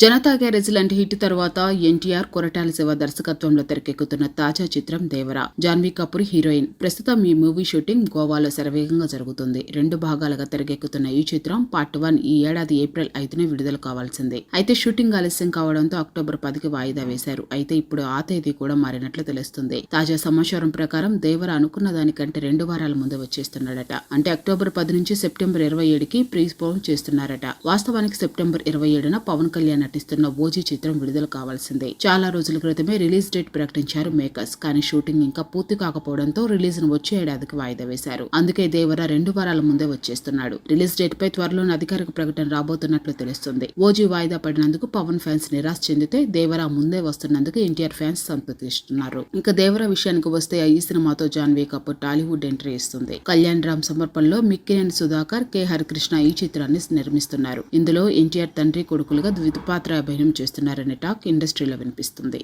Janata garage లాంటి hit తర్వాత ఎన్టీఆర్ కొరటాల శివ దర్శకత్వంలో తెరకెక్కుతున్న తాజా చిత్రం దేవరా. జాన్వీ కపూర్ హీరోయిన్. ప్రస్తుతం ఈ మూవీ షూటింగ్ గోవాలో శరవేగంగా జరుగుతుంది. రెండు భాగాలుగా తెరకెక్కుతున్న ఈ చిత్రం పార్ట్ వన్ ఈ ఏడాది ఏప్రిల్ ఐదునే విడుదల కావాల్సిందే. అయితే షూటింగ్ ఆలస్యం కావడంతో అక్టోబర్ పదికి వాయిదా వేశారు. అయితే ఇప్పుడు ఆ తేదీ కూడా మారినట్లు తెలుస్తుంది. తాజా సమాచారం ప్రకారం దేవర అనుకున్న దానికంటే రెండు వారాల ముందు వచ్చేస్తున్నాడట. అంటే అక్టోబర్ పది నుంచి సెప్టెంబర్ ఇరవై ఏడుకి ప్రీ పోన్ చేస్తున్నారట. వాస్తవానికి సెప్టెంబర్ ఇరవై ఏడున పవన్ కళ్యాణ్ నటిస్తున్న ఓజీ చిత్రం విడుదల కావాల్సిందే. చాలా రోజుల క్రితమే రిలీజ్ డేట్ ప్రకటించారు మేకర్స్. కానీ షూటింగ్ ఇంకా పూర్తి కాకపోవడంతో రిలీజ్ను వచ్చే ఏడాదికి వాయిదా వేశారు. అందుకే దేవర రెండు వారాల ముందే వచ్చేస్తున్నాడు. రిలీజ్ డేట్ పై త్వరలోనే అధికారిక ప్రకటన రాబోతున్నట్లు తెలుస్తుంది. ఓజీ వాయిదా పడినందుకు పవన్ ఫ్యాన్స్ నిరాశ చెందితే దేవర ముందే వస్తున్నందుకు ఎన్టీఆర్ ఫ్యాన్స్ సంతృప్తిస్తున్నారు ఇంకా దేవర విషయానికి వస్తే ఈ సినిమాతో జాన్వీ కపూర్ టాలీవుడ్ ఎంట్రీ ఇస్తుంది. కళ్యాణ్ రామ్ సమర్పణలో మిక్కినేని సుధాకర్ కె. హరికృష్ణ ఈ చిత్రాన్ని నిర్మిస్తున్నారు. ఇందులో ఎన్టీఆర్ తండ్రి కొడుకులుగా పాత్ర అభినయం చేస్తున్నారనే టాక్ ఇండస్ట్రీలో వినిపిస్తుంది.